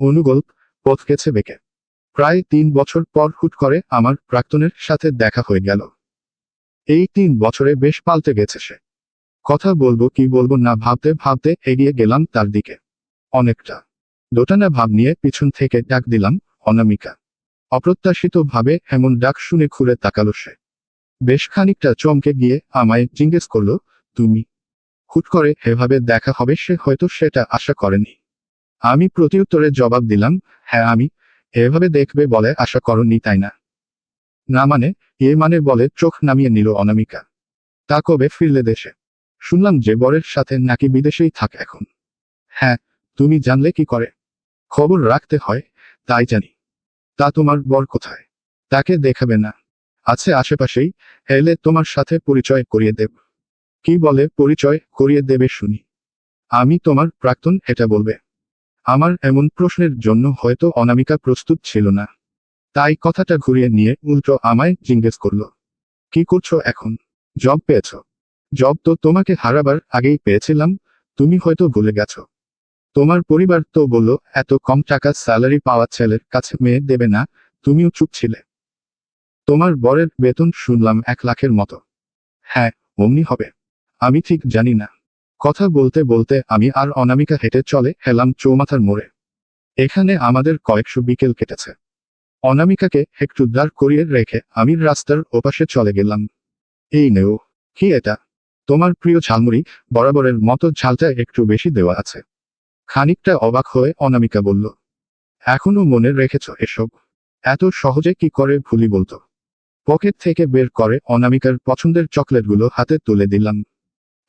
অনুগল্প পথ গেছে বেঁকে। প্রায় তিন বছর পর হুট করে আমার প্রাক্তনের সাথে দেখা হয়ে গেল। এই তিন বছরে বেশ পাল্টে গেছে সে। কথা বলব কি বলব না ভাবতে ভাবতে এগিয়ে গেলাম তার দিকে। অনেকটা। দোটানা ভাব নিয়ে পিছন থেকে ডাক দিলাম, অনামিকা। অপ্রত্যাশিত ভাবে এমন ডাক শুনে ঘুরে তাকালো সে। বেশ খানিকটা চমকে গিয়ে আমায় জিজ্ঞেস করল, তুমি? হুট করে এভাবে দেখা হবে সে হয়তো সেটা আশা করেনি। আমি প্রতিউত্তরে জবাব দিলাম হ্যাঁ আমি এভাবে দেখবে বলে আশা করনি, তাই না? না মানে? এ মানে বলে চোখ নামিয়ে নিল অনামিকা। তা কবে ফিরলে দেশে? শুনলাম যে বরের সাথে নাকি বিদেশেই থাক এখন। হ্যাঁ তুমি জানলে কি করে? খবর রাখতে হয়, তাই জানি। তা তোমার বর কোথায়? তাকে দেখাবে না। আছে আশেপাশেই, এলে তোমার সাথে পরিচয় করিয়ে দেব। কি বলে পরিচয় করিয়ে দেবে শুনি। আমি তোমার প্রাক্তন, এটা বলবে। আমার এমন প্রশ্নের জন্য হয়তো অনামিকা প্রস্তুত ছিল না। তাই কথাটা ঘুরিয়ে নিয়ে উল্টো আমায় জিজ্ঞেস করল, কি করছ এখন? জব পেয়েছ? জব তো তোমাকে হারাবার আগেই পেয়েছিলাম, তুমি হয়তো ভুলে গেছো। তোমার পরিবার তো বলল, এত কম টাকা স্যালারি পাওয়া ছেলের কাছে মেয়ে দেবে না, তুমিও চুপ ছিলে। তোমার বরের বেতন শুনলাম এক লাখের মতো। হ্যাঁ অমনি হবে। আমি ঠিক জানি না। কথা বলতে বলতে আমি আর অনামিকা হেঁটে চলে হেলাম চৌমাথার মোড়ে। এখানে আমাদের কয়েকশো বিকেল কেটেছে। অনামিকাকে একটু দাঁড় করিয়ে রেখে আমি রাস্তার ওপাশে চলে গেলাম। এই নেও, কি এটা? তোমার প্রিয় ঝালমুড়ি বরাবরের মতো ঝালটা একটু বেশি দেওয়া আছে। খানিকটা অবাক হয়ে অনামিকা বলল, এখনও মনে রেখেছ এসব? এত সহজে কি করে ভুলি বলতো? পকেট থেকে বের করে অনামিকার পছন্দের চকলেটগুলো হাতে তুলে দিলাম।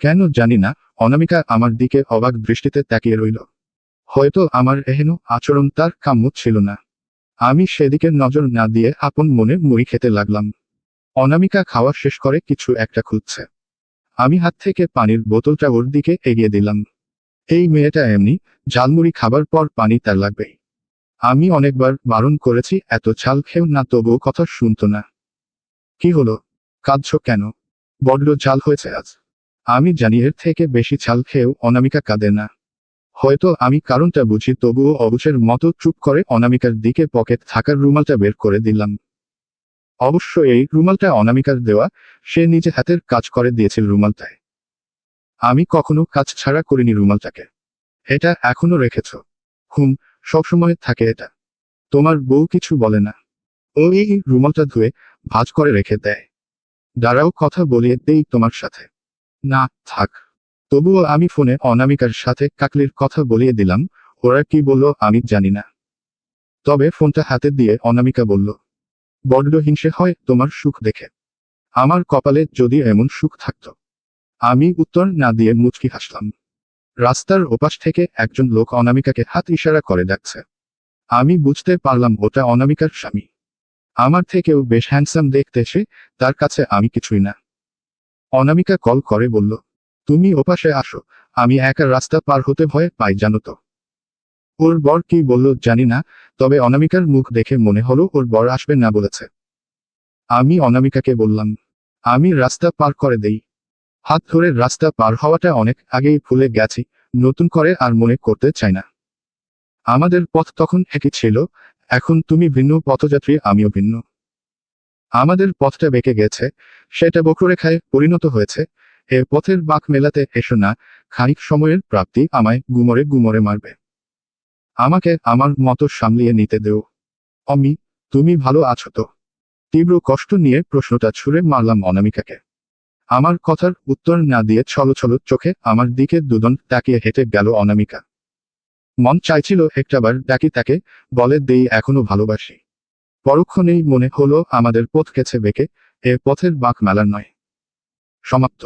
কেন জানি না অনামিকা আমার দিকে অবাক দৃষ্টিতে তাকিয়ে রইল। হয়তো আমার এহেন আচরণ তার কাম্য ছিল না। আমি সেদিকে নজর না দিয়ে আপন মনে মুড়ি খেতে লাগলাম। অনামিকা খাওয়া শেষ করে কিছু একটা খুঁজছে। আমি হাত থেকে পানির বোতলটা ওর দিকে এগিয়ে দিলাম। এই মেয়েটা এমনি, ঝালমুড়ি খাবার পর পানি তার লাগবেই আমি অনেকবার বারণ করেছি, এত ছাল খেও না, তবুও কথা শুনতো না। কি হলো? কাঁদছ কেন? বড্ড ঝাল হয়েছে আজ। আমি জানি এর থেকে বেশি ছাল খেয়েও অনামিকা কাঁদে না। হয়তো আমি কারণটা বুঝি, তবুও অবুচের মতো চুপ করে অনামিকার দিকে পকেট থাকার রুমালটা বের করে দিলাম। অবশ্য এই রুমালটা অনামিকার দেওয়া, সে নিজে হাতের কাজ করে দিয়েছিল রুমালটায়। আমি কখনো কাজ ছাড়া করিনি রুমালটাকে। এটা এখনও রেখেছ। হুম, সবসময় থাকে এটা। তোমার বউ কিছু বলে না। ও এই রুমালটা ধুয়ে ভাজ করে রেখে দেয়। দাঁড়াও, কথা বলিয়ে দেই তোমার সাথে। না, থাক। তবুও আমি ফোনে অনামিকার সাথে কাকলির কথা বলিয়ে দিলাম, ওরা কি বলল আমি জানি না। তবে ফোনটা হাতে দিয়ে অনামিকা বলল, বড্ড হিংসে হয় তোমার সুখ দেখে। আমার কপালে যদি এমন সুখ থাকত, আমি উত্তর না দিয়ে মুচকি হাসলাম রাস্তার ওপাশ থেকে একজন লোক অনামিকাকে হাত ইশারা করে ডাকছে। আমি বুঝতে পারলাম ওটা অনামিকার স্বামী। আমার থেকেও বেশ হ্যান্ডসাম দেখতে সে, তার কাছে আমি কিছুই না। অনামিকা কল করে বলল, তুমি ওপাশে আসো, আমি একা রাস্তা পার হতে ভয়ে পাই, জানো তো। ওর বর কি বলল জানি না, তবে অনামিকার মুখ দেখে মনে হলো ওর বর আসবে না বলেছে। আমি অনামিকাকে বললাম, আমি রাস্তা পার করে দেই। হাত ধরে রাস্তা পার হওয়াটা অনেক আগেই ভুলে গেছি, নতুন করে আর মনে করতে চাই না। আমাদের পথ তখন একই ছিল, এখন তুমি ভিন্ন পথযাত্রী, আমিও ভিন্ন। আমাদের পথটা বেঁকে গেছে, সেটা বক্ররেখায় পরিণত হয়েছে। এ পথের বাঁক মেলাতে এসো না, খানিক সময়ের প্রাপ্তি আমায় গুমরে গুমরে মারবে। আমাকে আমার মতো সামলিয়ে নিতে দেও। অমি, তুমি ভালো আছো তো? তীব্র কষ্ট নিয়ে প্রশ্নটা ছুঁড়ে মারলাম অনামিকাকে। আমার কথার উত্তর না দিয়ে ছলো ছলো চোখে আমার দিকে দুদন তাকিয়ে হেঁটে গেল অনামিকা। মন চাইছিল একটাবার ডাকি তাকে, বলে দেই এখনও ভালোবাসি। পরক্ষণেই মনে হলো আমাদের পথ গেছে বেঁকে এ পথের বাঁক মেলার নয়। সমাপ্ত।